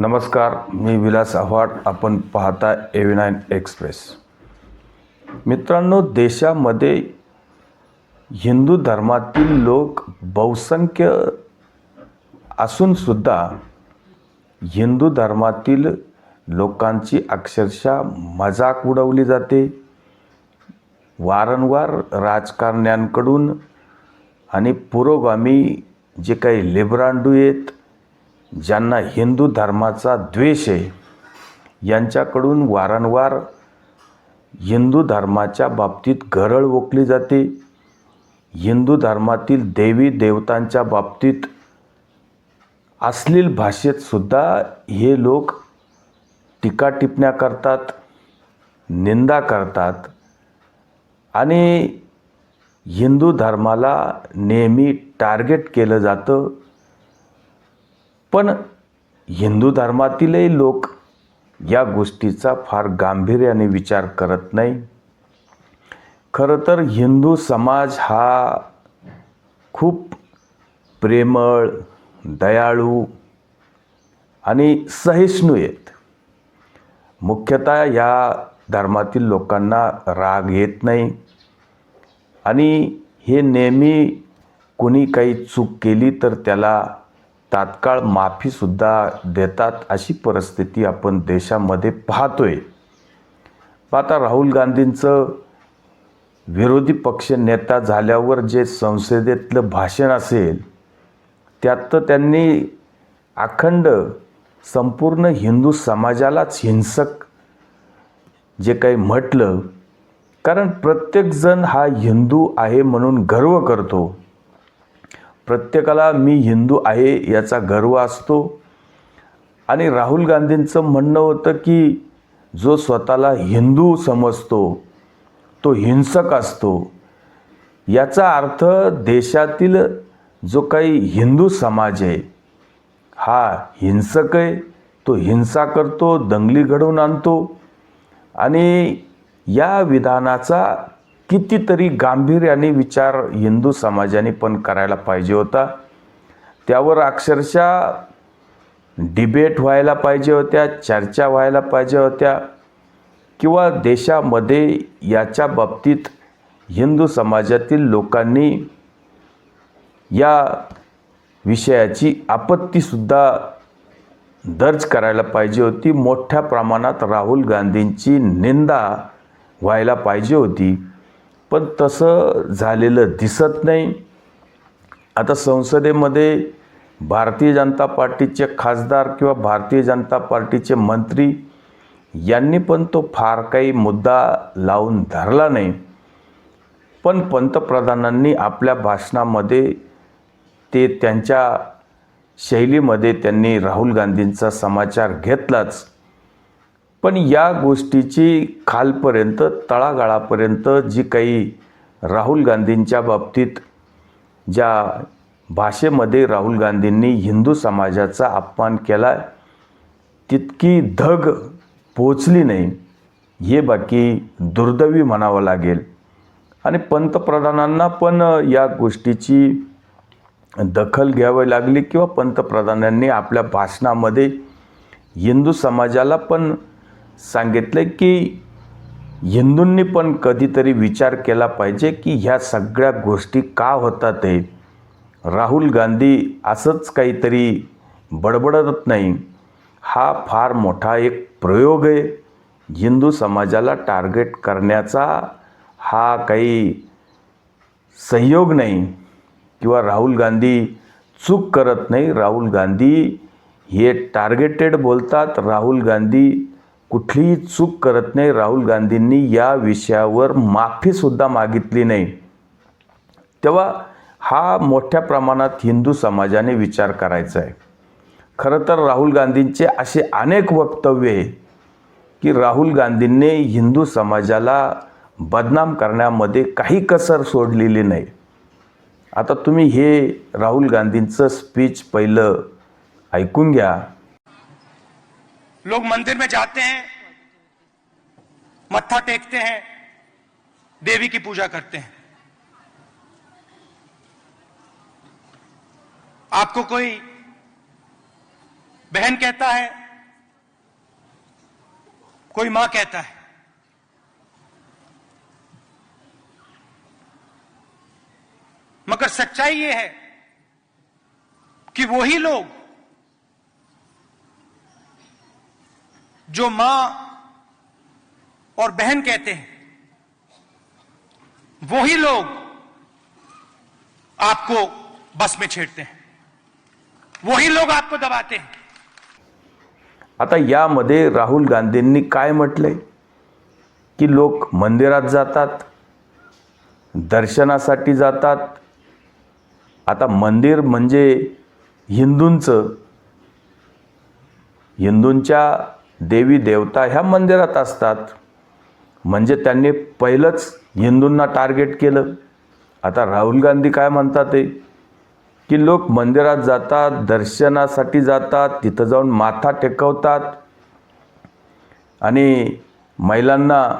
नमस्कार मी विलास आव्हाड. आपण पाहता एव्ही नाईन एक्सप्रेस मित्रांनो देशामध्ये हिंदू धर्मातील लोक बहुसंख्य असूनसुद्धा हिंदू धर्मातील लोकांची अक्षरशः मजाक उडवली जाते. वारंवार राजकारण्यांकडून आणि पुरोगामी जे काही लिब्रांडू आहेत ज्यांना हिंदू धर्माचा द्वेष आहे यांच्याकडून वारंवार हिंदू धर्माच्या बाबतीत गरळ ओकली जाते. हिंदू धर्मातील देवी देवतांच्या बाबतीत अश्लील भाषेतसुद्धा हे लोक टीका टिपण्या करतात निंदा करतात आणि हिंदू धर्माला नेहमी टार्गेट केलं जातं. पण हिंदू धर्मातीलही लोक या गोष्टीचा फार गांभीर्याने विचार करत नाही. खरं तर हिंदू समाज हा खूप प्रेमळ दयाळू आणि सहिष्णू आहेत. मुख्यतः या धर्मातील लोकांना राग येत नाही आणि हे नेहमी कोणी काही चूक केली तर त्याला तात्काळ माफीसुद्धा देतात अशी परिस्थिती आपण देशामध्ये पाहतोय. आता राहुल गांधींचं विरोधी पक्ष नेता झाल्यावर जे संसदेतलं भाषण असेल त्यात तर त्यांनी अखंड संपूर्ण हिंदू समाजालाच हिंसक जे काही म्हटलं कारण प्रत्येकजण हा हिंदू आहे म्हणून गर्व करतो. प्रत्येकाला मी हिंदू आहे याचा गर्व असतो. आणि राहुल गांधींचं म्हणणं होतं की जो स्वतःला हिंदू समजतो तो हिंसक असतो. याचा अर्थ देशातील जो काही हिंदू समाज आहे हा हिंसक आहे तो हिंसा करतो दंगली घडवून आणतो. आणि या विधानाचा कितीतरी गांभीर्याने विचार हिंदू समाजाने पण करायला पाहिजे होता. त्यावर अक्षरशः डिबेट व्हायला पाहिजे होत्या चर्चा व्हायला पाहिजे होत्या किंवा देशामध्ये याच्या बाबतीत हिंदू समाजातील लोकांनी या विषयाची आपत्तीसुद्धा दर्ज करायला पाहिजे होती. मोठ्या प्रमाणात राहुल गांधींची निंदा व्हायला पाहिजे होती. पण तसं झालेलं दिसत नाही. आता संसदेमध्ये भारतीय जनता पार्टीचे खासदार किंवा भारतीय जनता पार्टीचे मंत्री यांनी पण तो फार काही मुद्दा लावून धरला नाही. पण पंतप्रधानांनी आपल्या भाषणामध्ये ते त्यांच्या शैलीमध्ये त्यांनी राहुल गांधींचा समाचार घेतलाच. पण या गोष्टीची खालपर्यंत तळागाळापर्यंत जी काही राहुल गांधींच्या बाबतीत ज्या भाषेमध्ये राहुल गांधींनी हिंदू समाजाचा अपमान केला तितकी धग पोचली नाही हे बाकी दुर्दैवी म्हणावं लागेल. आणि पंतप्रधानांना पण या गोष्टीची दखल घ्यावी लागली किंवा पंतप्रधानांनी आपल्या भाषणामध्ये हिंदू समाजाला पण सांगितले की हिंदूंनी पण कधीतरी विचार केला पाहिजे की ह्या सगळ्या गोष्टी का होतात आहे राहुल गांधी असंच काहीतरी बडबडत नाही. हा फार मोठा एक प्रयोग आहे. हिंदू समाजाला टार्गेट करण्याचा हा काही सहयोग नाही किंवा राहुल गांधी चूक करत नाही. राहुल गांधी हे टार्गेटेड बोलतात. राहुल गांधी कुठलीही चूक करत नाही राहुल गांधींनी या विषयावर माफीसुद्धा मागितली नाही. तेव्हा हा मोठ्या प्रमाणात हिंदू समाजाने विचार करायचा आहे. खरं तर राहुल गांधींचे असे अनेक वक्तव्य आहे की राहुल गांधींनी हिंदू समाजाला बदनाम करण्यामध्ये काही कसर सोडलेली नाही. आता तुम्ही हे राहुल गांधींचं स्पीच पहिलं ऐकून घ्या. लोग मंदिर में जाते हैं, मत्था टेकते हैं, देवी की पूजा करते हैं। आपको कोई बहन कहता है, कोई माँ कहता है, मगर सच्चाई ये है कि वही लोग जो मां और बहन कहते हैं वही लोग आपको बस में छेड़ते हैं। वही लोग आपको दबाते हैं। आता यामध्ये राहुल गांधींनी काय म्हटलंय? की लोक मंदिरात जातात दर्शनासाठी जातात. आता मंदिर म्हणजे हिंदूंचं हिंदूंच्या देवी देवता ह्या मंदिरात असतात. म्हणजे त्यांनी पहिलंच हिंदूंना टार्गेट केलं. आता राहुल गांधी काय म्हणतात ते? की लोक मंदिरात जातात दर्शनासाठी जातात तिथं जाऊन माथा टेकवतात. आणि महिलांना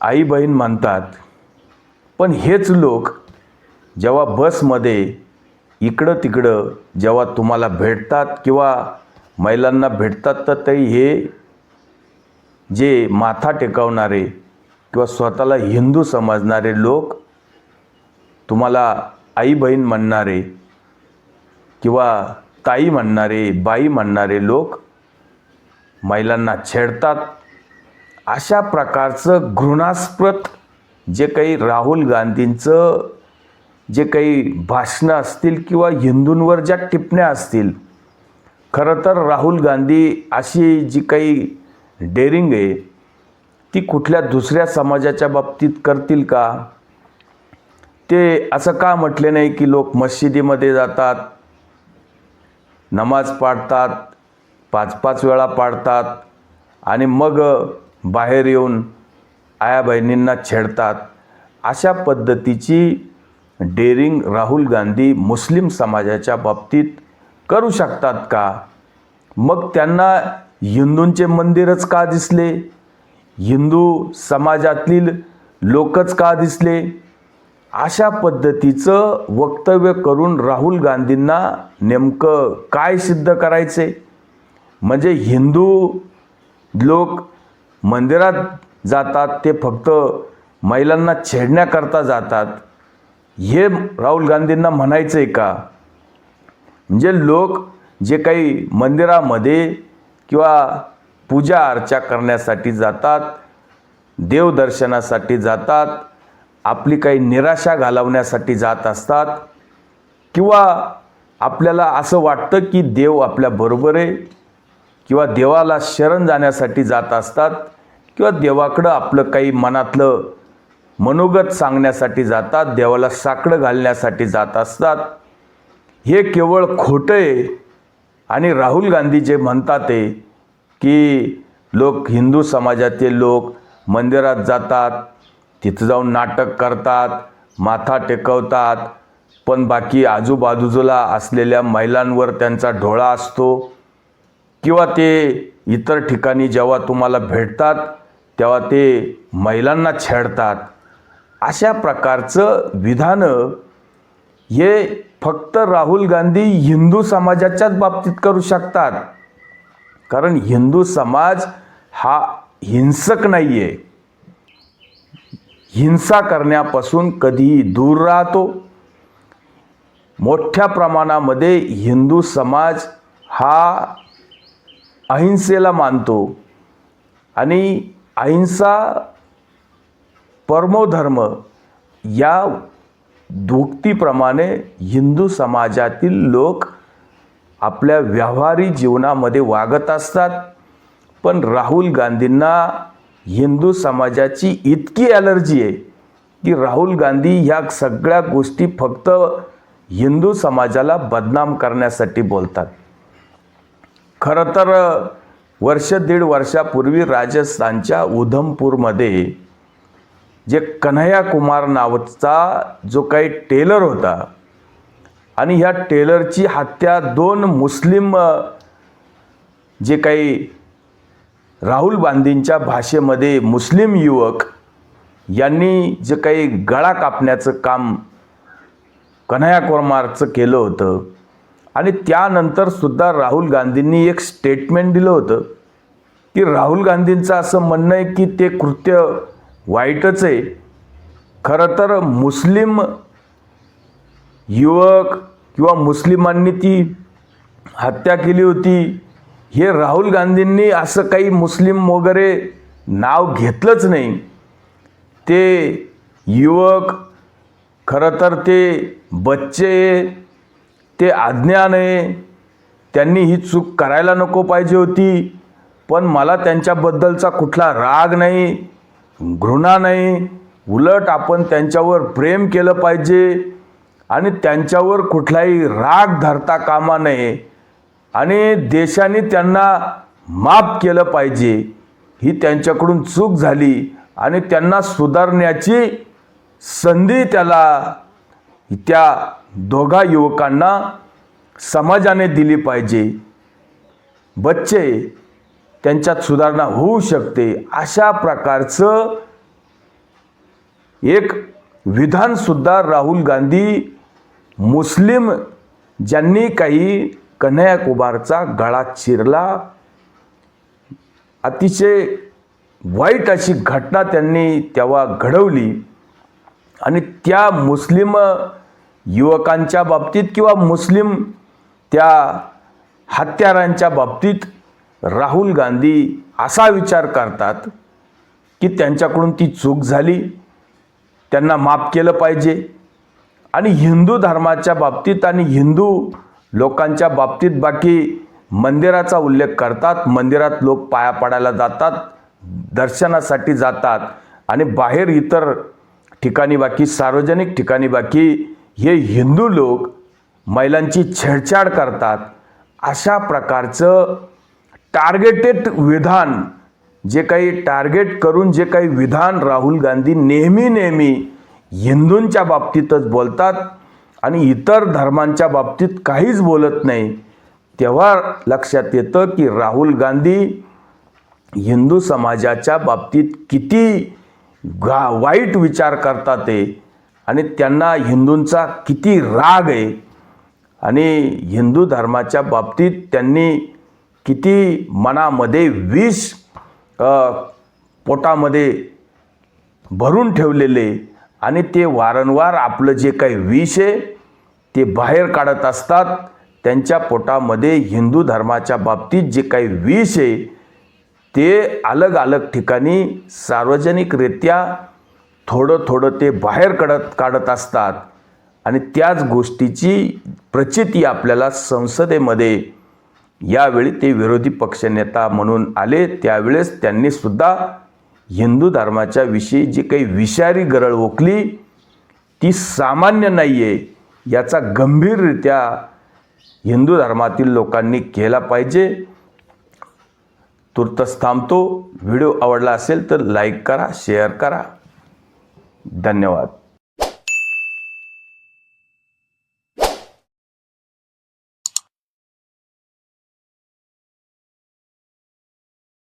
आई बहीण म्हणतात. पण हेच लोक जेव्हा बसमध्ये इकडं तिकडं जेव्हा तुम्हाला भेटतात किंवा महिलांना भेटतात तर ते हे जे माथा टेकवणारे किंवा स्वतःला हिंदू समजणारे लोक तुम्हाला आई बहीण म्हणणारे किंवा ताई म्हणणारे बाई म्हणणारे लोक महिलांना छेडतात. अशा प्रकारचं घृणास्पद जे काही राहुल गांधींचं जे काही भाषणं असतील किंवा हिंदूंवर ज्या टिपण्या असतील खरं तर राहुल गांधी अशी जी काही डेअरिंग आहे ती कुठल्या दुसऱ्या समाजाच्या बाबतीत करतील का? ते असं का म्हटले नाही की लोक मशिदीमध्ये जातात नमाज पाडतात पाच पाच वेळा पाडतात आणि मग बाहेर येऊन आया बहिणींना छेडतात? अशा पद्धतीची डेअरिंग राहुल गांधी मुस्लिम समाजाच्या बाबतीत करू शकतात का? मग त्यांना हिंदूंचे मंदिरच का दिसले? हिंदू समाजातील लोकच का दिसले? अशा पद्धतीचं वक्तव्य करून राहुल गांधींना नेमकं काय सिद्ध करायचे? म्हणजे हिंदू लोक मंदिरात जातात ते फक्त महिलांना छेडण्याकरता जातात हे राहुल गांधींना म्हणायचं आहे का? म्हणजे लोक जे काही मंदिरामध्ये किंवा पूजा अर्चा करण्यासाठी जातात देवदर्शनासाठी जातात आपली काही निराशा घालवण्यासाठी जात असतात किंवा आपल्याला असं वाटतं की देव आपल्याबरोबर आहे किंवा देवाला शरण जाण्यासाठी जात असतात किंवा देवाकडं आपलं काही मनातलं मनोगत सांगण्यासाठी जातात देवाला साकडं घालण्यासाठी जात असतात हे केवळ खोटं आहे. आणि राहुल गांधी जे म्हणतात ते की लोक हिंदू समाजातील लोक मंदिरात जातात तिथं जाऊन नाटक करतात माथा टेकवतात पण बाकी आजूबाजूला असलेल्या महिलांवर त्यांचा डोळा असतो. किंवा ते इतर ठिकाणी जेव्हा तुम्हाला भेटतात तेव्हा ते महिलांना छेडतात. अशा प्रकारचं विधानं हे फक्त राहुल गांधी हिंदू समाजाच्याच बाबतीत करू शकतात. कारण हिंदू समाज हा हिंसक नाही आहे हिंसा करण्यापासून कधीही दूर राहतो. मोठ्या प्रमाणामध्ये हिंदू समाज हा अहिंसेला मानतो. आणि अहिंसा परमोधर्म या दोक्तीप्रमाणे हिंदू समाजातील लोक आपल्या व्यावहारी जीवनामध्ये वागत असतात. पण राहुल गांधींना हिंदू समाजाची इतकी ॲलर्जी आहे की राहुल गांधी ह्या सगळ्या गोष्टी फक्त हिंदू समाजाला बदनाम करण्यासाठी बोलतात. खरं तर वर्ष दीड वर्षापूर्वी राजस्थानच्या उधमपूरमध्ये जे कन्हैया कुमार नावाचा जो काही टेलर होता आणि ह्या टेलरची हत्या दोन मुस्लिम जे काही राहुल गांधींच्या भाषेमध्ये मुस्लिम युवक यांनी जे काही गळा कापण्याचं काम कन्हैया कुमारचं केलं होतं आणि त्यानंतर सुद्धा राहुल गांधींनी एक स्टेटमेंट दिलं होतं की राहुल गांधींचं असं म्हणणं आहे की ते कृत्य वाईटच आहे. खरं तर मुस्लिम युवक किंवा मुस्लिमांनी ती हत्या केली होती. हे राहुल गांधींनी असं काही मुस्लिम वगैरे नाव घेतलंच नाही. ते युवक खरं तर ते बच्चे ते अज्ञान आहे. त्यांनी ही चूक करायला नको पाहिजे होती. पण मला त्यांच्याबद्दलचा कुठला राग नाही. घृणा नाही उलट आपण त्यांच्यावर प्रेम केलं पाहिजे आणि त्यांच्यावर कुठलाही राग धरता कामा नये. आणि देशाने त्यांना माफ केलं पाहिजे. ही त्यांच्याकडून चूक झाली आणि त्यांना सुधारण्याची संधी त्याला त्या दोघा युवकांना समाजाने दिली पाहिजे. बच्चे त्यांच्यात सुधारणा होऊ शकते. अशा प्रकारचं एक विधानसुद्धा राहुल गांधी मुस्लिम ज्यांनी काही कन्हैया कुमारचा गळा चिरला अतिशय वाईट अशी घटना त्यांनी तेव्हा घडवली. आणि त्या मुस्लिम युवकांच्या बाबतीत किंवा मुस्लिम त्या हत्यारांच्या बाबतीत राहुल गांधी असा विचार करतात की त्यांच्याकडून ती चूक झाली त्यांना माफ केलं पाहिजे. आणि हिंदू धर्माच्या बाबतीत आणि हिंदू लोकांच्या बाबतीत बाकी मंदिराचा उल्लेख करतात. मंदिरात लोक पाया पडायला जातात दर्शनासाठी जातात आणि बाहेर इतर ठिकाणी बाकी सार्वजनिक ठिकाणी बाकी हे हिंदू लोक महिलांची छेडछाड करतात. अशा प्रकारचं टार्गेटेड विधान जे काही टार्गेट करून जे काही विधान राहुल गांधी नेहमी नेहमी हिंदूंच्या बाबतीतच बोलतात आणि इतर धर्मांच्या बाबतीत काहीच बोलत नाही तेव्हा लक्षात येतं की राहुल गांधी हिंदू समाजाच्या बाबतीत किती गा वाईट विचार करतात ते आणि त्यांना हिंदूंचा किती राग आहे. आणि हिंदू धर्माच्या बाबतीत त्यांनी किती मनामध्ये विष पोटामध्ये भरून ठेवलेले आणि ते वारंवार आपलं जे काही विष आहे ते बाहेर काढत असतात. त्यांच्या पोटामध्ये हिंदू धर्माच्या बाबतीत जे काही विष आहे ते अलग अलग ठिकाणी सार्वजनिकरित्या थोडं थोडं ते बाहेर काढत काढत असतात. आणि त्याच गोष्टीची प्रचिती आपल्याला संसदेमध्ये यावेळी ते विरोधी पक्षनेता म्हणून आले. त्यावेळेस त्यांनी सुद्धा हिंदू धर्माच्या विषयी जी काही विषारी गरळ ओकली ती सामान्य नाही आहे याचा गंभीररित्या हिंदू धर्मातील लोकांनी केला पाहिजे. तुर्तच थांबतो. व्हिडिओ आवडला असेल तर लाईक करा शेअर करा. धन्यवाद.